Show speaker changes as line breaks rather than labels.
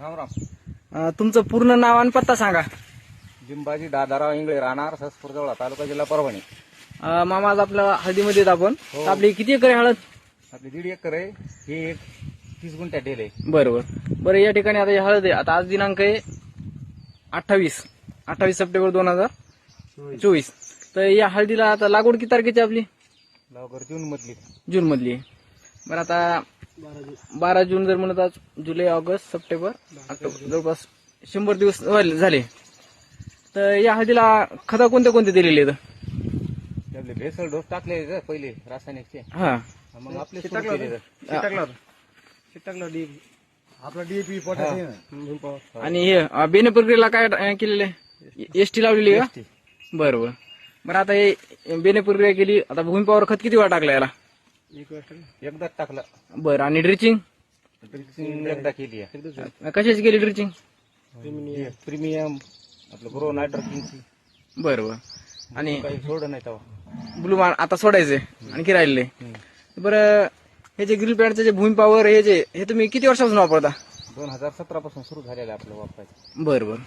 राम राम.
अं, तुमचं पूर्ण नाव आणि पत्ता सांगा.
जिंबाजी दादाराव इंगळे राहणार ससपूर जवळ तालुका जिल्हा परभणी.
अं, मामा आज आपल्या हळदीमध्ये येत आपण.
हो.
तर आपली किती एकर आहे हळद?
आपली दीड एकर आहे. हे एक तीस गुंठ्या डेल आहे.
बरोबर. बरं या ठिकाणी आता ही हळद आहे. आता आज दिनांक आहे अठ्ठावीस. अठ्ठावीस सप्टेंबर दोन हजार चोवीस. तर या हळदीला आता लागवड किती तारखेची आपली?
लवकर जून मधली.
जून मधली. आहे बरं आता बारा जून. जर म्हणत आज जुलै ऑगस्ट सप्टेंबर ऑक्टोबर जवळपास शंभर दिवस झाले. तर या हळदीला खतं कोणते कोणते दिलेले आहेत?
त्यातले भेसळ डोस टाकले पहिले रासायनिकचे.
हा.
मग आपले सुरू केले ग.
आपला डीएपी
आणि हे बेने प्रक्रियेला काय अं, केलेलं आहे? एस टी लावलेली आहे का? बरं बरं. बरं आता हे बेने प्रक्रिया केली आता भूमिपावर खत किती वेळा टाकला याला?
एकदाच टाकलं.
बरं आणि
ड्रिचिंग? एकदा केली आहे.
कशाची केली ड्रिचिंग?
प्रीमियम. आपलं ग्रो नायट्रोकिंगची
बरं बरं. आणि
काही सोडं नाही तेव्हा.
ब्लू मार आता सोडायचे आणखी राहिले बरं हे जे ग्रिल पॅडचे जे भूमिपावर हे जे हे तुम्ही किती वर्षापासून वापरता?
दोन हजार सतरा पासून सुरू झालेलं आहे आपलं वापरायचं.
बरं बरं.